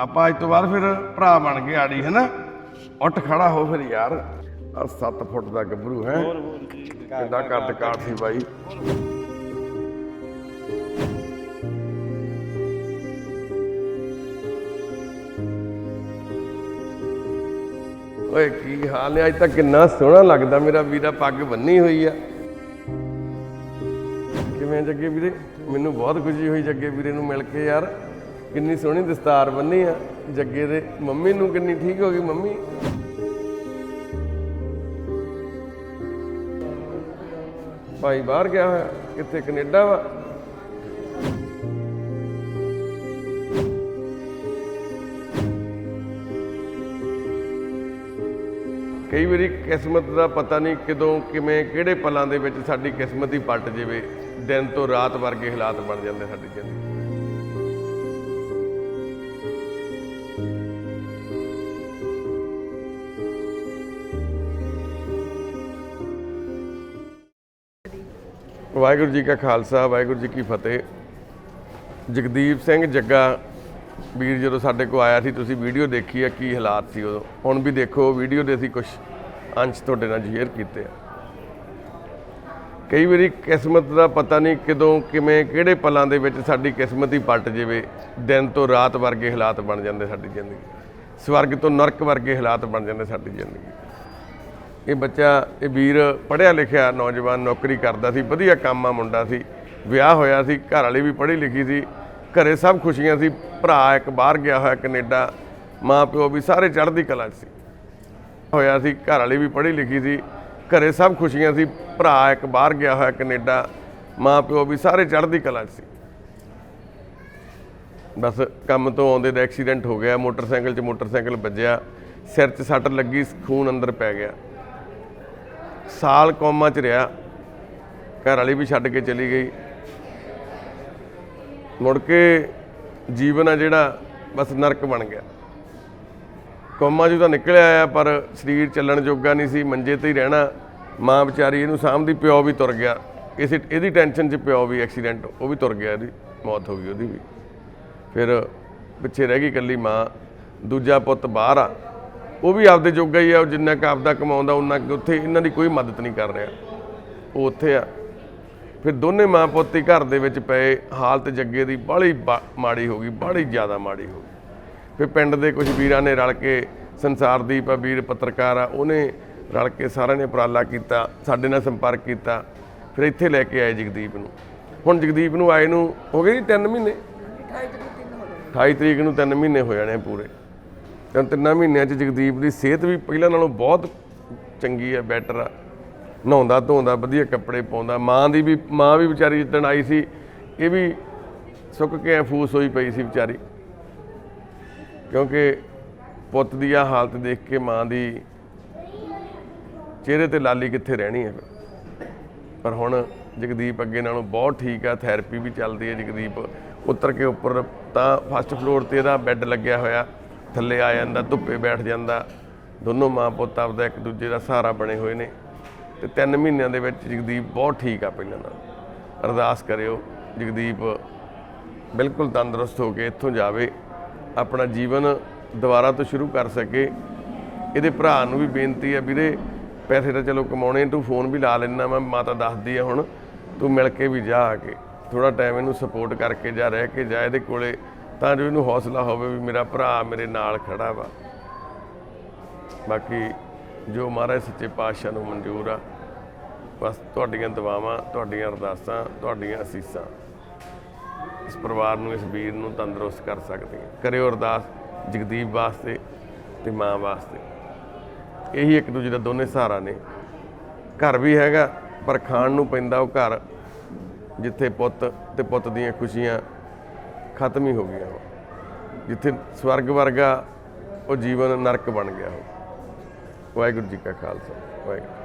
ਆਪਾਂ ਅੱਜ ਤੋਂ ਬਾਅਦ ਫਿਰ ਭਰਾ ਬਣ ਗਏ ਆੜੀ ਹੈ ਨਾ ਉੱਠ ਖੜਾ ਹੋ ਫਿਰ ਯਾਰ। ਆ 7 ਫੁੱਟ ਦਾ ਗੱਭਰੂ ਹੈ। ਕਿੰਨਾ ਕੱਦ ਕਾਠ ਸੀ ਬਾਈ। ਓਏ ਕੀ ਹਾਲ ਹੈ? ਅੱਜ ਤੱਕ ਕਿੰਨਾ ਸੋਹਣਾ ਲੱਗਦਾ ਮੇਰਾ ਵੀਰਾ ਪੱਗ ਬੰਨੀ ਹੋਈ ਆ। ਕਿਵੇਂ ਜੱਗੇ ਵੀਰੇ? ਮੈਨੂੰ ਬਹੁਤ ਖੁਸ਼ੀ ਹੋਈ ਜੱਗੇ ਵੀਰੇ ਨੂੰ ਮਿਲ ਕੇ ਯਾਰ। ਕਿੰਨੀ ਸੋਹਣੀ ਦਸਤਾਰ ਬੰਨੀ ਆ, ਜੱਗੇ ਦੇ। ਮੰਮੀ ਨੂੰ ਕਿੰਨੀ ਠੀਕ ਹੋ ਗਈ, ਮੰਮੀ? ਭਾਈ ਬਾਹਰ ਗਿਆ ਹੋਇਆ, ਕਿੱਥੇ ਕੈਨੇਡਾ ਵਾ? ਕਈ ਵਾਰੀ ਕਿਸਮਤ ਦਾ ਪਤਾ ਨਹੀਂ ਕਿਦੋਂ, ਕਿਵੇਂ, ਕਿਹੜੇ ਪਲਾਂ ਦੇ ਵਿੱਚ ਸਾਡੀ ਕਿਸਮਤ ਹੀ ਪਲਟ ਜਾਵੇ। ਦਿਨ ਤੋਂ ਰਾਤ ਵਰਗੇ ਹਾਲਾਤ ਬਣ ਜਾਂਦੇ ਸਾਡੀ ਜ਼ਿੰਦਗੀ ਵਾਹਿਗੁਰੂ ਜੀ ਕਾ ਖਾਲਸਾ, ਵਾਹਿਗੁਰੂ ਜੀ ਕੀ ਫਤਿਹ। ਜਗਦੀਪ ਸਿੰਘ ਜੱਗਾ, ਵੀਰ ਜਦੋਂ ਸਾਡੇ ਕੋਲ ਆਇਆ ਸੀ, ਤੁਸੀਂ ਵੀਡੀਓ ਦੇਖੀ ਆ, ਕੀ ਹਾਲਾਤ ਸੀ ਉਦੋਂ? ਹੁਣ ਵੀ ਦੇਖੋ, ਵੀਡੀਓ ਦੇ ਅਸੀਂ ਕੁਝ ਅੰਸ਼ ਤੁਹਾਡੇ ਨਾਲ ਸ਼ੇਅਰ ਕੀਤੇ ਆ। ਕਈ ਵਾਰੀ ਕਿਸਮਤ ਦਾ ਪਤਾ ਨਹੀਂ ਕਦੋਂ, ਕਿਵੇਂ, ਕਿਹੜੇ ਪਲਾਂ ਦੇ ਵਿੱਚ ਸਾਡੀ ਕਿਸਮਤ ਹੀ ਪਲਟ ਜਾਵੇ। ਦਿਨ ਤੋਂ ਰਾਤ ਵਰਗੇ ਹਾਲਾਤ ਬਣ ਜਾਂਦੇ ਸਾਡੀ ਜ਼ਿੰਦਗੀ। ਸਵਰਗ ਤੋਂ ਨਰਕ ਵਰਗੇ ਹਾਲਾਤ ਬਣ ਜਾਂਦੇ ਸਾਡੀ ਜ਼ਿੰਦਗੀ। ਇਹ ਬੱਚਾ, ਇਹ ਵੀਰ ਪੜ੍ਹਿਆ ਲਿਖਿਆ ਨੌਜਵਾਨ ਨੌਕਰੀ ਕਰਦਾ ਸੀ, ਵਧੀਆ ਕੰਮ ਆ ਮੁੰਡਾ ਸੀ, ਵਿਆਹ ਹੋਇਆ ਸੀ, ਘਰ ਵਾਲੀ ਵੀ ਪੜ੍ਹੀ ਲਿਖੀ ਸੀ, ਘਰੇ ਸਭ ਖੁਸ਼ੀਆਂ ਸੀ, ਭਰਾ ਇੱਕ ਬਾਹਰ ਗਿਆ ਹੋਇਆ ਕੈਨੇਡਾ ਮਾਂ ਪਿਓ ਵੀ ਸਾਰੇ ਚੜ੍ਹਦੀ ਕਲਾ 'ਚ ਸੀ। ਹੋਇਆ ਸੀ, ਘਰ ਵਾਲੀ ਵੀ ਪੜ੍ਹੀ ਲਿਖੀ ਸੀ, ਘਰੇ ਸਭ ਖੁਸ਼ੀਆਂ ਸੀ, ਭਰਾ ਇੱਕ ਬਾਹਰ ਗਿਆ ਹੋਇਆ ਕੈਨੇਡਾ ਮਾਂ ਪਿਓ ਵੀ ਸਾਰੇ ਚੜ੍ਹਦੀ ਕਲਾ 'ਚ ਸੀ। ਬਸ ਕੰਮ ਤੋਂ ਆਉਂਦੇ ਦਾ ਐਕਸੀਡੈਂਟ ਹੋ ਗਿਆ, ਮੋਟਰਸਾਈਕਲ 'ਚ ਮੋਟਰਸਾਈਕਲ ਵੱਜਿਆ, ਸਿਰ 'ਚ ਸੱਟ ਲੱਗੀ, ਖੂਨ ਅੰਦਰ ਪੈ ਗਿਆ। ਸਾਲ ਕੌਮਾਂ 'ਚ ਰਿਹਾ, ਘਰ ਵਾਲੀ ਵੀ ਛੱਡ ਕੇ ਚਲੀ ਗਈ। ਮੁੜ ਕੇ ਜੀਵਨ ਆ ਜਿਹੜਾ, ਬਸ ਨਰਕ ਬਣ ਗਿਆ। ਕੌਮਾਂ 'ਚੋਂ ਤਾਂ ਨਿਕਲਿਆ ਆ, ਪਰ ਸਰੀਰ ਚੱਲਣ ਜੋਗਾ ਨਹੀਂ ਸੀ, ਮੰਜੇ ਤੇ ਹੀ ਰਹਿਣਾ। ਮਾਂ ਵਿਚਾਰੀ ਇਹਨੂੰ ਸਾਂਭਦੀ ਪਿਓ ਵੀ ਤੁਰ ਗਿਆ। ਇਸੇ ਇਹਦੀ ਟੈਨਸ਼ਨ 'ਚ ਪਿਓ ਵੀ ਐਕਸੀਡੈਂਟ, ਉਹ ਵੀ ਤੁਰ ਗਿਆ, ਇਹਦੀ ਮੌਤ ਹੋ ਗਈ ਉਹਦੀ ਵੀ। ਫਿਰ ਪਿੱਛੇ ਰਹਿ ਗਈ ਇਕੱਲੀ ਮਾਂ, ਦੂਜਾ ਪੁੱਤ ਬਾਹਰ ਆ। ਉਹ ਵੀ ਆਪਦੇ ਜੋਗਾ ਹੀ ਆ ਉਹ ਜਿੰਨਾ ਕੁ ਆਪਦਾ ਕਮਾਉਂਦਾ ਉਹਨਾਂ ਕੁ ਉੱਥੇ ਇਹਨਾਂ ਦੀ ਕੋਈ ਮਦਦ ਨਹੀਂ ਕਰ ਰਿਹਾ। ਉਹ ਉੱਥੇ ਆ। ਫਿਰ ਦੋਨੇ ਮਾਂ ਪੁੱਤ ਹੀ ਘਰ ਦੇ ਵਿੱਚ ਪਏ ਹਾਲਤ ਜੱਗੇ ਦੀ ਬਾਹਲੀ ਬਾ- ਮਾੜੀ ਹੋ ਗਈ ਬਾਹਲੀ ਜ਼ਿਆਦਾ ਮਾੜੀ ਹੋ ਗਈ। ਫਿਰ ਪਿੰਡ ਦੇ ਕੁਝ ਵੀਰਾਂ ਨੇ ਰਲ ਕੇ ਸੰਸਾਰਦੀਪ ਆ ਵੀਰ ਪੱਤਰਕਾਰ ਆ ਉਹਨੇ ਰਲ ਕੇ ਸਾਰਿਆਂ ਨੇ ਉਪਰਾਲਾ ਕੀਤਾ ਸਾਡੇ ਨਾਲ ਸੰਪਰਕ ਕੀਤਾ। ਫਿਰ ਇੱਥੇ ਲੈ ਕੇ ਆਏ ਜਗਦੀਪ ਨੂੰ। ਹੁਣ ਜਗਦੀਪ ਨੂੰ ਆਏ ਨੂੰ ਹੋ ਗਏ ਜੀ 3 ਮਹੀਨੇ? 28 ਤਰੀਕ ਨੂੰ 3 ਮਹੀਨੇ ਹੋ ਜਾਣੇ ਪੂਰੇ। ਤੇ ਤਿੰਨਾਂ ਮਹੀਨਿਆਂ 'ਚ ਜਗਦੀਪ ਦੀ ਸਿਹਤ ਵੀ ਪਹਿਲਾਂ ਨਾਲੋਂ ਬਹੁਤ ਚੰਗੀ ਹੈ ਬੈਟਰ ਆ। ਨਹਾਉਂਦਾ, ਧੋਂਦਾ, ਵਧੀਆ ਕੱਪੜੇ ਪਾਉਂਦਾ। ਮਾਂ ਦੀ ਵੀ, ਮਾਂ ਵੀ ਵਿਚਾਰੀ ਜਿੱਦਣ ਆਈ ਸੀ, ਇਹ ਵੀ ਸੁੱਕ ਕੇ ਐਂ ਫੂਸ ਹੋਈ ਪਈ ਸੀ ਵਿਚਾਰੀ। ਕਿਉਂਕਿ ਪੁੱਤ ਦੀ ਆ ਹਾਲਤ ਦੇਖ ਕੇ ਮਾਂ ਦੀ ਚਿਹਰੇ ਤੇ ਲਾਲੀ ਕਿੱਥੇ ਰਹਿਣੀ ਹੈ। ਪਰ ਹੁਣ ਜਗਦੀਪ ਅੱਗੇ ਨਾਲੋਂ ਬਹੁਤ ਠੀਕ ਆ ਥੈਰੇਪੀ ਵੀ ਚੱਲਦੀ ਹੈ ਜਗਦੀਪ। ਉਤਰ ਕੇ ਉੱਪਰ ਤਾਂ ਫਸਟ ਫਲੋਰ ਤੇ ਇਹਦਾ ਬੈੱਡ ਲੱਗਿਆ ਹੋਇਆ। ਥੱਲੇ ਆ ਜਾਂਦਾ, ਧੁੱਪੇ ਬੈਠ ਜਾਂਦਾ। ਦੋਨੋਂ ਮਾਂ ਪੁੱਤ ਆਪਦਾ ਇੱਕ ਦੂਜੇ ਦਾ ਸਹਾਰਾ ਬਣੇ ਹੋਏ ਨੇ। ਤੇ 3 ਮਹੀਨਿਆਂ ਦੇ ਵਿੱਚ ਜਗਦੀਪ ਬਹੁਤ ਠੀਕ ਆ ਪਹਿਲਾਂ ਨਾਲ। ਅਰਦਾਸ ਕਰਿਓ, ਜਗਦੀਪ ਬਿਲਕੁਲ ਤੰਦਰੁਸਤ ਹੋ ਕੇ ਇੱਥੋਂ ਜਾਵੇ। ਆਪਣਾ ਜੀਵਨ ਦੁਬਾਰਾ ਤੋਂ ਸ਼ੁਰੂ ਕਰ ਸਕੇ। ਇਹਦੇ ਭਰਾ ਨੂੰ ਵੀ ਬੇਨਤੀ ਆ, ਵੀਰੇ, ਪੈਸੇ ਤਾਂ ਚਲੋ ਕਮਾਉਣੇ ਤੂੰ ਫੋਨ ਵੀ ਲਾ ਲੈਣਾ ਮੈਂ ਮਾਤਾ ਦੱਸਦੀ ਆ ਹੁਣ। ਤੂੰ ਮਿਲ ਕੇ ਵੀ ਜਾ ਆ ਕੇ। ਥੋੜਾ ਟਾਈਮ ਇਹਨੂੰ ਸਪੋਰਟ ਕਰਕੇ ਜਾ, ਰਹਿ ਕੇ ਜਾ, ਇਹਦੇ ਕੋਲੇ ਤਾਂ ਜੋ ਇਹਨੂੰ ਹੌਸਲਾ ਹੋਵੇ ਵੀ ਮੇਰਾ ਭਰਾ ਮੇਰੇ ਨਾਲ ਖੜਾ ਵਾ। ਬਾਕੀ ਜੋ ਮਹਾਰਾਜ ਸੱਚੇ ਪਾਤਸ਼ਾਹ ਨੂੰ ਮਨਜ਼ੂਰ ਆ, ਬਸ ਤੁਹਾਡੀਆਂ ਦੁਆਵਾਂ, ਤੁਹਾਡੀਆਂ ਅਰਦਾਸਾਂ, ਤੁਹਾਡੀਆਂ ਅਸੀਸਾਂ ਇਸ ਪਰਿਵਾਰ ਨੂੰ, ਇਸ ਵੀਰ ਨੂੰ ਤੰਦਰੁਸਤ ਕਰ ਸਕਦੀਆਂ। ਕਰਿਓ ਅਰਦਾਸ ਜਗਦੀਪ ਵਾਸਤੇ ਤੇ ਮਾਂ ਵਾਸਤੇ। ਇਹੀ ਇੱਕ ਦੂਜੇ ਦਾ ਦੋਨੇ ਸਹਾਰਾ ਨੇ। ਘਰ ਵੀ ਹੈਗਾ, ਪਰ ਖਾਣ ਨੂੰ ਪੈਂਦਾ ਉਹ ਘਰ, ਜਿੱਥੇ ਪੁੱਤ ਤੇ ਪੁੱਤ ਦੀਆਂ ਖੁਸ਼ੀਆਂ ਖਤਮ ਹੀ ਹੋ ਗਈਆਂ ਉਹ। ਜਿੱਥੇ ਸਵਰਗ ਵਰਗਾ ਉਹ ਜੀਵਨ ਨਰਕ ਬਣ ਗਿਆ ਉਹ ਵਾਹਿਗੁਰੂ ਜੀ ਕਾ ਖਾਲਸਾ, ਵਾਹਿਗੁਰੂ